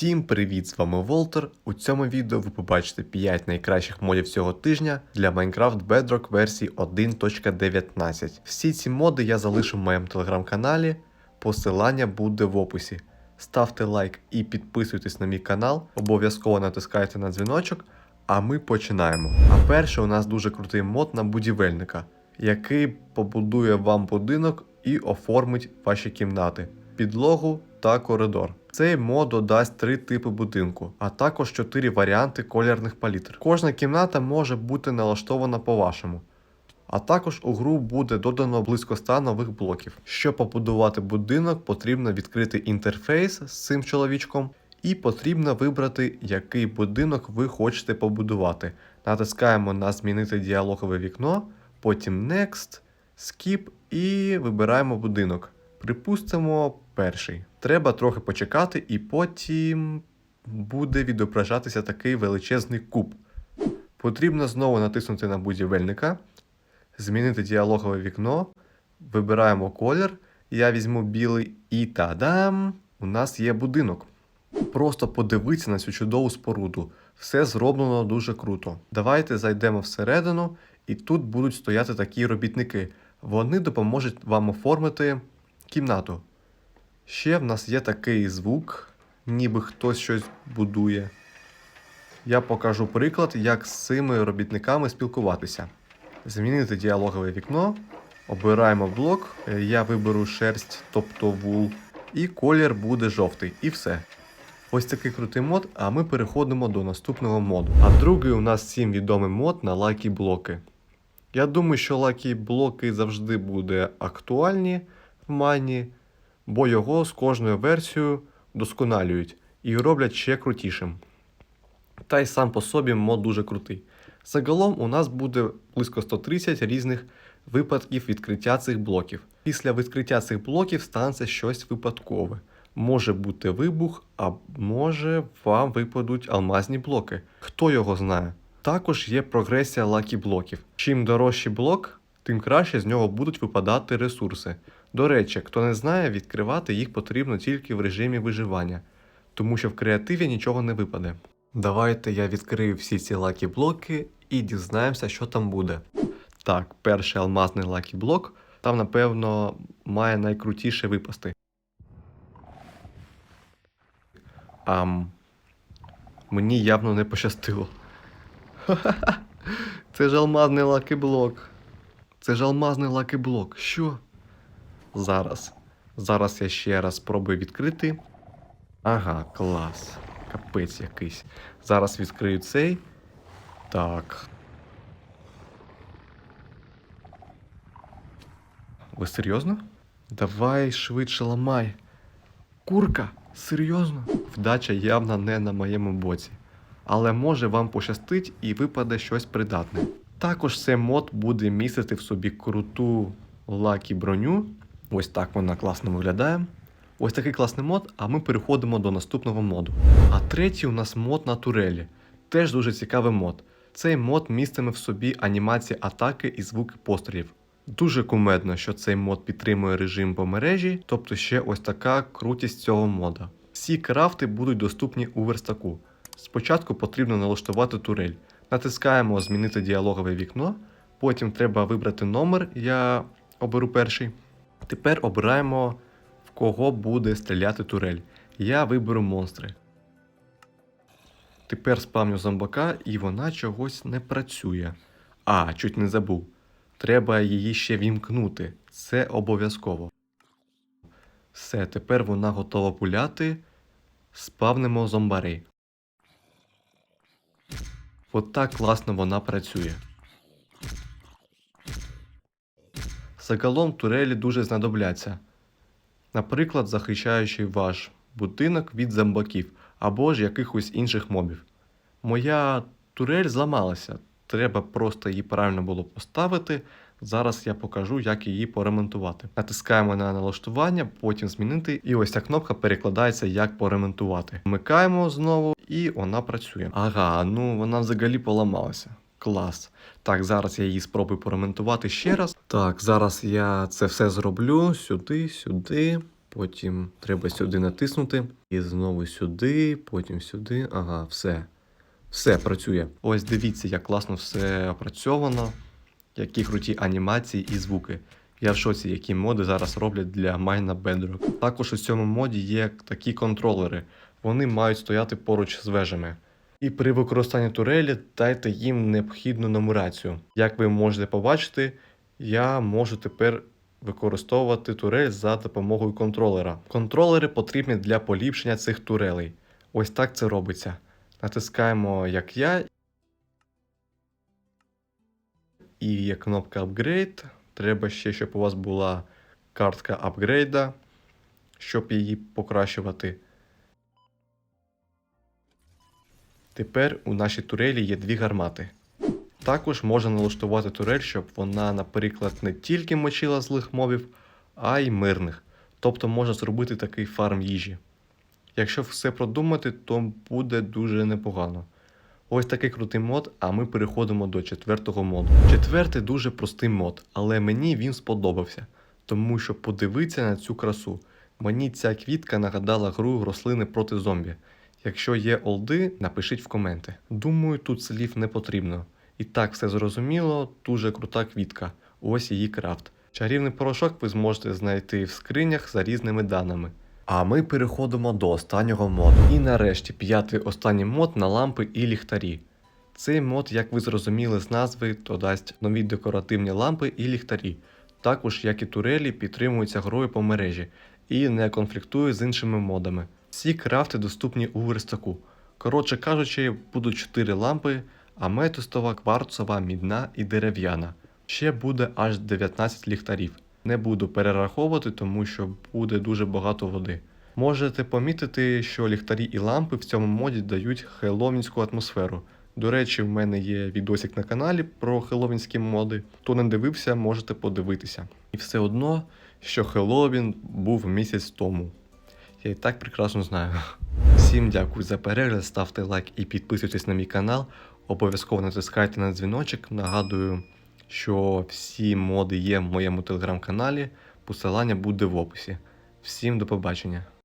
Всім привіт! З вами Волтер. У цьому відео ви побачите 5 найкращих модів цього тижня для Minecraft Bedrock версії 1.19. Всі ці моди я залишу в моєму телеграм-каналі. Посилання буде в описі. Ставте лайк і підписуйтесь на мій канал. Обов'язково натискайте на дзвіночок. А ми починаємо. А перше у нас дуже крутий мод на будівельника, який побудує вам будинок і оформить ваші кімнати, підлогу та коридор. Цей мод додасть три типи будинку, а також чотири варіанти колірних палітр. Кожна кімната може бути налаштована по-вашому. А також у гру буде додано близько 100 нових блоків. Щоб побудувати будинок, потрібно відкрити інтерфейс з цим чоловічком, і потрібно вибрати, який будинок ви хочете побудувати. Натискаємо на змінити діалогове вікно, потім Next, Skip і вибираємо будинок. Припустимо, перший. Треба трохи почекати, і потім буде відображатися такий величезний куб. Потрібно знову натиснути на будівельника, змінити діалогове вікно, вибираємо колір. Я візьму білий і тадам! У нас є будинок. Просто подивіться на цю чудову споруду. Все зроблено дуже круто. Давайте зайдемо всередину, і тут будуть стояти такі робітники. Вони допоможуть вам оформити кімнату. Ще в нас є такий звук, ніби хтось щось будує. Я покажу приклад, як з цими робітниками спілкуватися. Змінити діалогове вікно, обираємо блок, я виберу шерсть, тобто вул, і колір буде жовтий, і все. Ось такий крутий мод, а ми переходимо до наступного моду. А другий у нас всім відомий мод на лакі блоки. Я думаю, що лакі блоки завжди буде актуальні в майні, бо його з кожною версією досконалюють і роблять ще крутішим. Та й сам по собі мод дуже крутий. Загалом у нас буде близько 130 різних випадків відкриття цих блоків. Після відкриття цих блоків станеться щось випадкове. Може бути вибух, а може вам випадуть алмазні блоки. Хто його знає? Також є прогресія лакі блоків. Чим дорожчий блок, тим краще з нього будуть випадати ресурси. До речі, хто не знає, відкривати їх потрібно тільки в режимі виживання, тому що в креативі нічого не випаде. Давайте я відкрию всі ці лакі блоки і дізнаємося, що там буде. Так, перший алмазний лакі блок, там, напевно, має найкрутіше випасти. Ам. Мені явно не пощастило. Ха-ха-ха. Це ж алмазний лаки-блок. Це ж алмазний лаки-блок. Що? Зараз. Зараз я ще раз спробую відкрити. Ага, клас. Капець якийсь. Зараз відкрию цей. Так. Ви серйозно? Давай швидше ламай. Курка, серйозно? Вдача явно не на моєму боці. Але може вам пощастить і випаде щось придатне. Також цей мод буде містити в собі круту лакі броню. Ось так вона класно виглядає. Ось такий класний мод, а ми переходимо до наступного моду. А третій у нас мод на турелі. Теж дуже цікавий мод. Цей мод містиме в собі анімації атаки і звуки пострілів. Дуже кумедно, що цей мод підтримує режим по мережі, тобто ще ось така крутість цього мода. Всі крафти будуть доступні у верстаку. Спочатку потрібно налаштувати турель. Натискаємо Змінити діалогове вікно, потім треба вибрати номер, я оберу перший. Тепер обираємо, в кого буде стріляти турель. Я виберу монстри. Тепер спавню зомбака і вона чогось не працює. А, чуть не забув. Треба її ще вімкнути. Це обов'язково. Все, тепер вона готова пуляти. Спавнимо зомбарей. От так класно вона працює. Загалом турелі дуже знадобляться. Наприклад, захищаючи ваш будинок від зомбаків або ж якихось інших мобів. Моя турель зламалася. Треба просто її правильно було поставити. Зараз я покажу, як її поремонтувати. Натискаємо на налаштування, потім змінити, і ось ця кнопка перекладається, як поремонтувати. Вмикаємо знову, і вона працює. Ага, ну вона взагалі поламалася. Клас. Так, зараз я її спробую поремонтувати ще раз. Так, зараз я це все зроблю сюди, сюди. Потім треба сюди натиснути. І знову сюди, потім сюди. Ага, все. Все працює. Ось дивіться, як класно все опрацьовано, які круті анімації і звуки. Я в шоці, які моди зараз роблять для Майна Bedrock. Також у цьому моді є такі контролери. Вони мають стояти поруч з вежами. І при використанні турелі дайте їм необхідну нумерацію. Як ви можете побачити, я можу тепер використовувати турель за допомогою контролера. Контролери потрібні для поліпшення цих турелей. Ось так це робиться. Натискаємо як я. І є кнопка Upgrade. Треба ще, щоб у вас була картка апгрейда, щоб її покращувати. Тепер у нашій турелі є дві гармати. Також можна налаштувати турель, щоб вона, наприклад, не тільки мочила злих мобів, а й мирних. Тобто можна зробити такий фарм їжі. Якщо все продумати, то буде дуже непогано. Ось такий крутий мод, а ми переходимо до четвертого моду. Четвертий дуже простий мод, але мені він сподобався, тому що подивитися на цю красу. Мені ця квітка нагадала гру рослини проти зомбі. Якщо є олди, напишіть в коменти. Думаю, тут слів не потрібно. І так все зрозуміло, дуже крута квітка. Ось її крафт. Чарівний порошок ви зможете знайти в скринях за різними даними. А ми переходимо до останнього моду. І нарешті п'ятий останній мод на лампи і ліхтарі. Цей мод, як ви зрозуміли з назви, то дасть нові декоративні лампи і ліхтарі. Також, як і турелі, підтримуються грою по мережі і не конфліктує з іншими модами. Всі крафти доступні у верстаку. Коротше кажучи, будуть 4 лампи, аметистова, кварцова, мідна і дерев'яна. Ще буде аж 19 ліхтарів. Не буду перераховувати, тому що буде дуже багато води. Можете помітити, що ліхтарі і лампи в цьому моді дають хеллоуінську атмосферу. До речі, в мене є відосик на каналі про хеллоуінські моди. Хто не дивився, можете подивитися. І все одно, що Хеллоуін був місяць тому. Я і так прекрасно знаю. Всім дякую за перегляд, ставте лайк і підписуйтесь на мій канал. Обов'язково натискайте на дзвіночок. Нагадую, що всі моди є в моєму телеграм-каналі. Посилання буде в описі. Всім до побачення.